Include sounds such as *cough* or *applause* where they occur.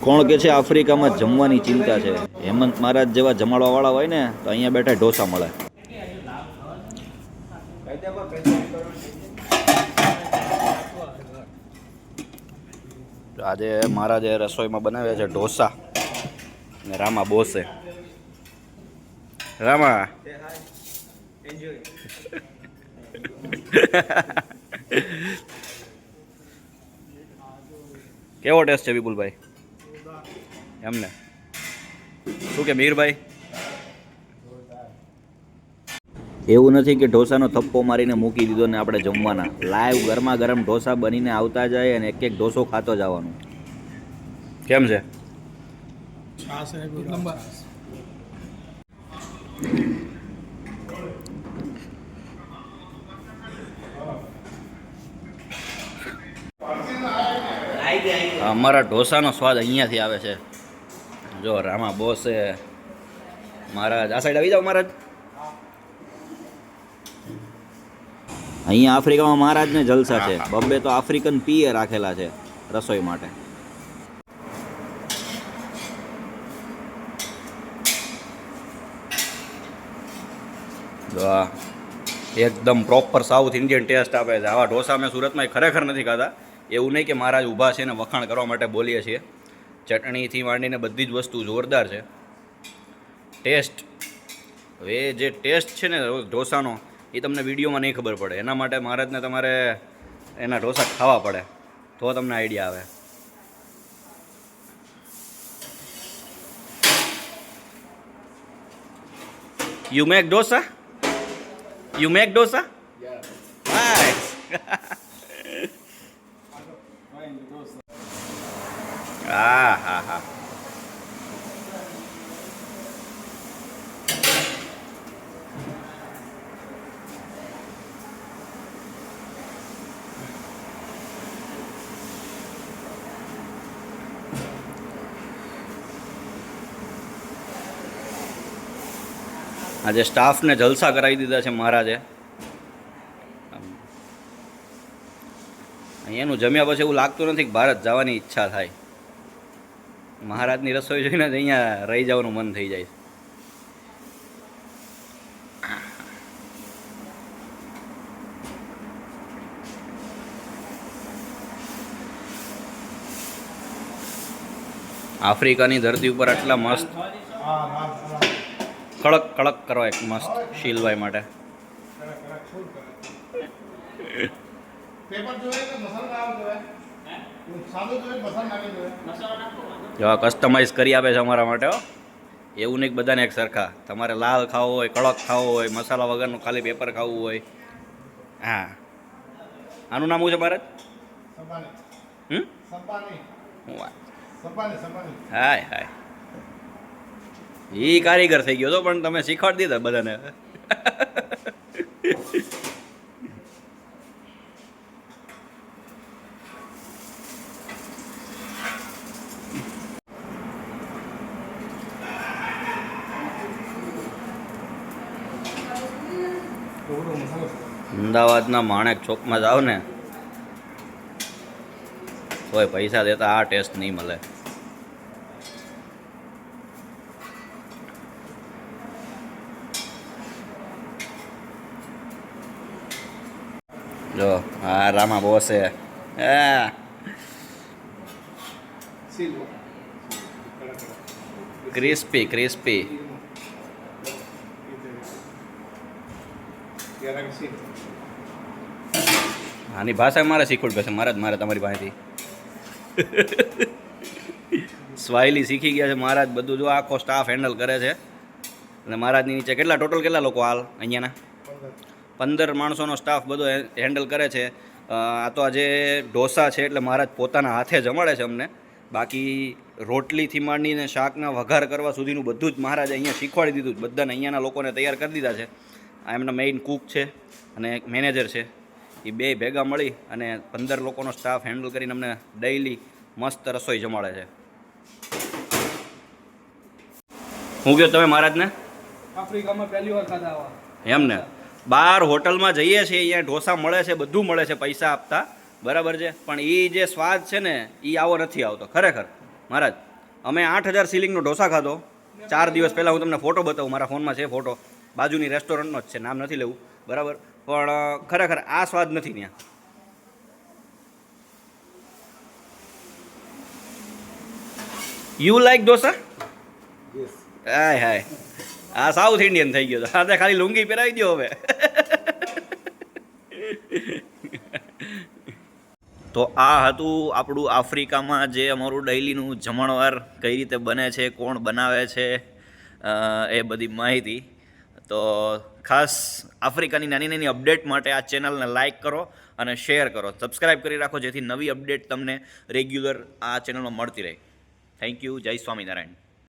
કોણ કે છે આફ્રિકામાં જમવાની ચિંતા છે? હેમંત મહારાજ જેવા જમાડવા વાળા હોય ને, તો અહીંયા બેઠા ઢોસા મળે. આજે મહારાજે રસોઈમાં બનાવ્યા છે ઢોસા. ને રામા બોસે રામા. *laughs* કેવો ટેસ્ટ છે વિપુલભાઈ? એમને. શું કે મીરભાઈ? એવું નથી કે ઢોસાનો થપ્પો મારીને મૂકી દીધો ને આપણે જમવાના. લાઈવ ગરમા ગરમ ઢોસા બનીને આવતા જાય અને એક એક ઢોસો ખાતો જવાનું. કેમ છે? અમારા ઢોસાનો સ્વાદ અહીંયાથી આવે છે. જો રામા બોસે મહારાજ આ સાઈડ આવી જાઓ મહારાજ. અહીંયા આફ્રિકામાં મહારાજને જલસા છે. બબ્બે તો આફ્રિકન પીએ રાખેલા છે રસોઈ માટે. એકદમ પ્રોપર સાઉથ ઇન્ડિયન ટેસ્ટ આપે છે. આવા ઢોસા મેં સુરતમાં ખરેખર નથી ખાતા. એવું નહીં કે મહારાજ ઊભા છે ને વખાણ કરવા માટે બોલીએ છીએ. ચટણીથી માંડીને બધી જ વસ્તુ જોરદાર છે. ટેસ્ટ હવે જે ટેસ્ટ છે ને ઢોસાનો એ તમને વિડીયોમાં નહીં ખબર પડે. એના માટે મહારાજને તમારે એના ઢોસા ખાવા પડે તો તમને આઈડિયા આવે. You make dosa? You make dosa? Nice. *laughs* Ah, હા હા. આજે સ્ટાફને જલસા કરાવી દીધા છે મહારાજે. અહીંયાનું જમ્યા પછી એવું લાગતું નથી કે ભારત જવાની ઈચ્છા થાય. મહારાજની રસોઈ જોઈને જ અહીંયા રહી જવાનું મન થઈ જાય આફ્રિકાની ધરતી ઉપર આટલા મસ્ત કડક કડક કરો એક મસ્ત શીલભાઈ માટે. પેપર ના જો કસ્ટમાઇઝ કરી આપે છે અમારા માટે એવું નહીં બધાને એક સરખા. તમારે લાલ ખાવો હોય, કડક ખાવો હોય, મસાલા વગરનું ખાલી પેપર ખાવું હોય. હા. આનું નામ શું છે ભારત હમ? હાય હાય. એ કારીગર થઈ ગયો હતો પણ તમે શીખવાડી દીધા બધાને. અમદાવાદના માણેક ચોકમાં જાઓ ને તોય પૈસા દેતા આ ટેસ્ટ નહીં મળે. જો હા રામા બોસે ક્રિસ્પી ક્રિસ્પી આની ભાષા મારે શીખવું પડશે. મારા જ મારે તમારી પાસેથી. સ્વાયલી શીખી ગયા છે. મહારાજ બધું જો આખો સ્ટાફ હેન્ડલ કરે છે. અને મહારાજની નીચે કેટલા ટોટલ કેટલા લોકો હાલ અહીંયાના? પંદર માણસોનો સ્ટાફ બધો હેન્ડલ કરે છે. આ તો આજે ઢોસા છે એટલે મહારાજ પોતાના હાથે જમાડે છે અમને. બાકી રોટલીથી માંડીને શાકના વઘાર કરવા સુધીનું બધું જ મહારાજે અહીંયા શીખવાડી દીધું. બધાને અહીંયાના લોકોને તૈયાર કરી દીધા છે. આ એમના મેઇન કૂક છે અને એક મેનેજર છે. એ બે ભેગા મળી અને પંદર લોકોનો સ્ટાફ હેન્ડલ કરીને અમને ડેઇલી મસ્ત રસોઈ જમાડે છે. હું કહ્યું તમે મહારાજને? આફ્રિકામાં પહેલી વાર ખાધા આવા. એમ ને? બહાર હોટલમાં જઈએ છીએ અહીંયા ઢોસા મળે છે બધું મળે છે પૈસા આપતા. બરાબર છે? પણ એ જે સ્વાદ છે ને એ આવો નથી આવતો. ખરેખર. મહારાજ અમે આઠ હજાર સિલિંગનો ઢોસા ખાધો. ચાર દિવસ પહેલાં હું તમને ફોટો બતાવું મારા ફોનમાં છે ફોટો. બાજુની રેસ્ટોરન્ટનો જ છે નામ નથી લેવું. બરાબર? પણ ખરેખર આ સ્વાદ નથી ત્યાં. You like dosa hi hi. આ સાઉથ ઇન્ડિયન થઈ ગયો સાથે ખાલી લુંગી પહેરાવી દો હવે. તો આ હતું આપણું આફ્રિકામાં જે અમારું ડેઈલીનું જમણવાર કઈ રીતે બને છે કોણ બનાવે છે એ બધી માહિતી. તો ખાસ આફ્રિકાની નાની નાની અપડેટ માટે આ ચેનલને લાઇક કરો અને શેર કરો. સબસ્ક્રાઈબ કરી રાખો જેથી નવી અપડેટ તમને રેગ્યુલર આ ચેનલમાં મળતી રહે. થેન્ક યુ જય સ્વામિનારાયણ.